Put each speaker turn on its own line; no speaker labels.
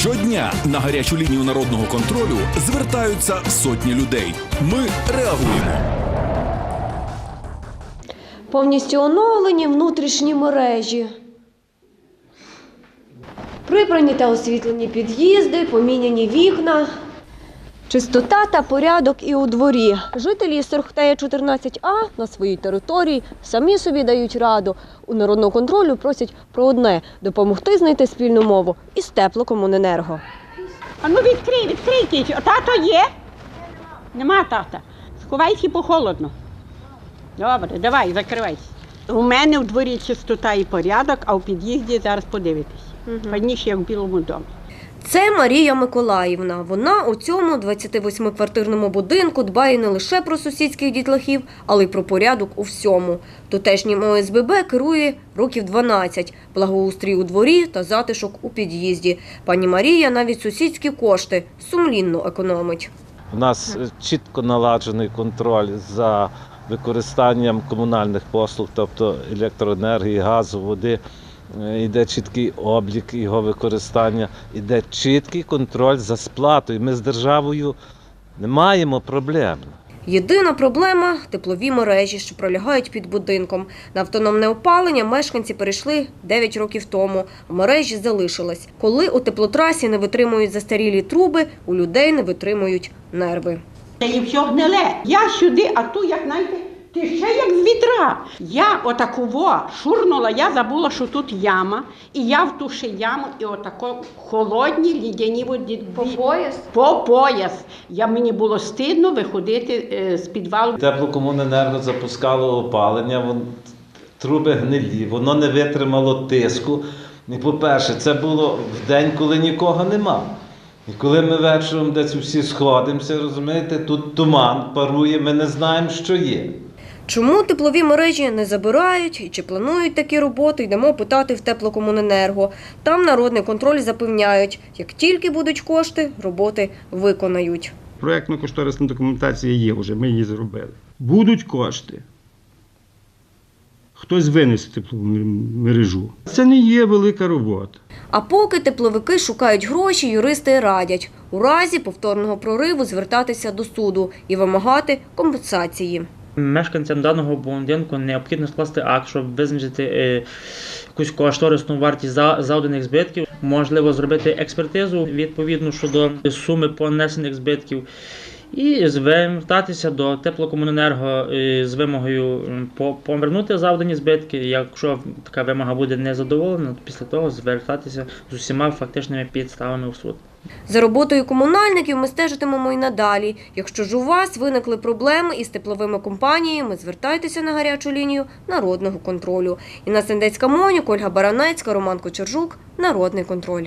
Щодня на гарячу лінію народного контролю звертаються сотні людей. Ми реагуємо.
Повністю оновлені внутрішні мережі. Прибрані та освітлені під'їзди, поміняні вікна. Чистота та порядок і у дворі. Жителі Сорхтея 14А на своїй території самі собі дають раду. У народного контролю просять про одне допомогти знайти спільну мову із теплокомуненерго.
А ну відкрий, відкрийте. Тато є? Нема тата. Сховайся, бо холодно. Добре, давай, закривайся. У мене в дворі чистота і порядок, а в під'їзді зараз подивитесь. Паніше, як в Білому домі.
Це Марія Миколаївна. Вона у цьому 28-квартирному будинку дбає не лише про сусідських дітлахів, але й про порядок у всьому. Тутешнім ОСББ керує років 12, благоустрій у дворі та затишок у під'їзді. Пані Марія навіть сусідські кошти сумлінно економить.
У нас чітко наладжений контроль за використанням комунальних послуг, тобто електроенергії, газу, води. Е, Йде чіткий облік його використання, іде чіткий контроль за сплатою. Ми з державою не маємо проблем.
Єдина проблема – теплові мережі, що пролягають під будинком. На автономне опалення мешканці перейшли 9 років тому. а Мережі залишились. Коли у теплотрасі не витримують застарілі труби, у людей не витримують нерви.
Та і все гниле. Я сюди, а ту, як знаєте, ти ще як з вітра. Я отаку во шурнула, я забула, що тут яма, і я в ту ще яму, і отако холодні лідяні воді.
пояс?
По пояс. Я, мені було стидно виходити е, з підвалу.
Теплокомуненерго запускало опалення, вон- труби гнилі, воно не витримало тиску. І, по-перше, це було в день, коли нікого нема. І коли ми вечором десь всі сходимося, розумієте, тут туман парує, ми не знаємо, що є.
Чому теплові мережі не забирають і чи планують такі роботи, йдемо питати в теплокомуненерго. Там народний контроль запевняють, як тільки будуть кошти, роботи виконають.
Проєктно-кошторисна документація є вже, ми її зробили. Будуть кошти. Хтось винесе теплову мережу. Це не є велика робота.
А поки тепловики шукають гроші, юристи радять у разі повторного прориву звертатися до суду і вимагати компенсації.
Мешканцям даного будинку необхідно скласти акт, щоб визначити е, якусь кошторисну вартість за завданих збитків. Можливо, зробити експертизу відповідно щодо суми понесених збитків. І звертатися до теплокомуненерго е, з вимогою повернути завдані збитки. Якщо така вимога буде незадоволена, то після того звертатися з усіма фактичними підставами в суд.
За роботою комунальників ми стежитимемо і надалі. Якщо ж у вас виникли проблеми із тепловими компаніями, звертайтеся на гарячу лінію народного контролю. Інна Сендецька Монюк, Ольга Баранецька, Роман Кочержук. Народний контроль.